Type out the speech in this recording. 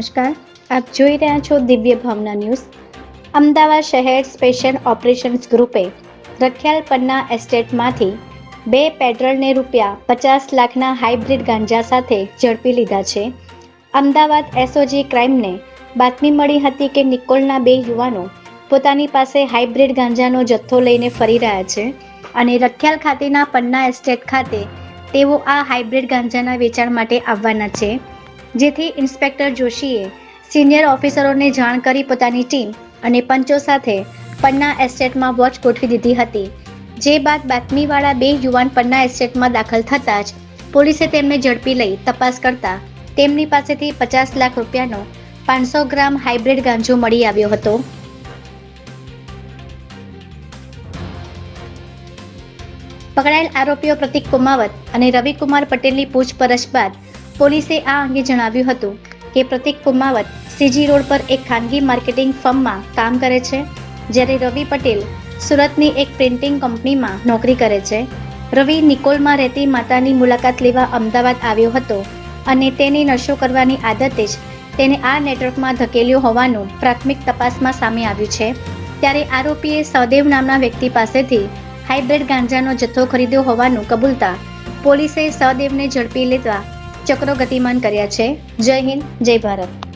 નમસ્કાર, આપ જોઈ રહ્યા છો દિવ્ય ભાવના ન્યૂઝ. અમદાવાદ શહેર સ્પેશિયલ ઓપરેશન્સ ગ્રુપે રખિયાલ પન્ના એસ્ટેટમાંથી બે પેટ્રોલને રૂપિયા પચાસ લાખના હાઇબ્રિડ ગાંજા સાથે ઝડપી લીધા છે. અમદાવાદ એસઓજી ક્રાઇમને બાતમી મળી હતી કે નિકોલના બે યુવાનો પોતાની પાસે હાઇબ્રિડ ગાંજાનો જથ્થો લઈને ફરી રહ્યા છે અને રખિયાલ ખાતેના પન્ના એસ્ટેટ ખાતે તેઓ આ હાઇબ્રિડ ગાંજાના વેચાણ માટે આવવાના છે. જેથી ઇન્સ્પેક્ટર જોશીએ સિનિયર ઓફિસરોને જાણ કરી પોતાની ટીમ અને પંચો સાથે પન્ના એસ્ટેટમાં વોચ ગોઠવી દીધી હતી. જે બાદ બાતમીવાળા બે યુવાન પન્ના એસ્ટેટમાં દાખલ થતાં જ પોલીસે તેમને ઝડપી લઈ તપાસ કરતા તેમની પાસેથી પચાસ લાખ રૂપિયાનો પાંચસો ગ્રામ હાઇબ્રિડ ગાંજો મળી આવ્યો હતો. પકડાયેલ આરોપીઓ પ્રતિક કુમાવત અને રવિકુમાર પટેલની પૂછપરછ બાદ પોલીસે આ અંગે જણાવ્યું હતું કે પ્રતિક કુમાવત સીજી રોડ પર એક ખાનગી માર્કેટિંગ ફર્મમાં કામ કરે છે, જ્યારે રવિ પટેલ સુરતની એક પ્રિન્ટિંગ કંપનીમાં નોકરી કરે છે. રવિ નિકોલમાં રહેતી માતાની મુલાકાત લેવા અમદાવાદ આવ્યો હતો અને તેને નશો કરવાની આદતે જ તેને આ નેટવર્કમાં ધકેલ્યો હોવાનું પ્રાથમિક તપાસમાં સામે આવ્યું છે. ત્યારે આરોપીએ સહદેવ નામના વ્યક્તિ પાસેથી હાઇબ્રિડ ગાંજાનો જથ્થો ખરીદ્યો હોવાનું કબૂલતા પોલીસે સહદેવને ઝડપી લેતા ચક્રો ગતિમાન કર્યા છે. જય હિન્દ જય ભારત.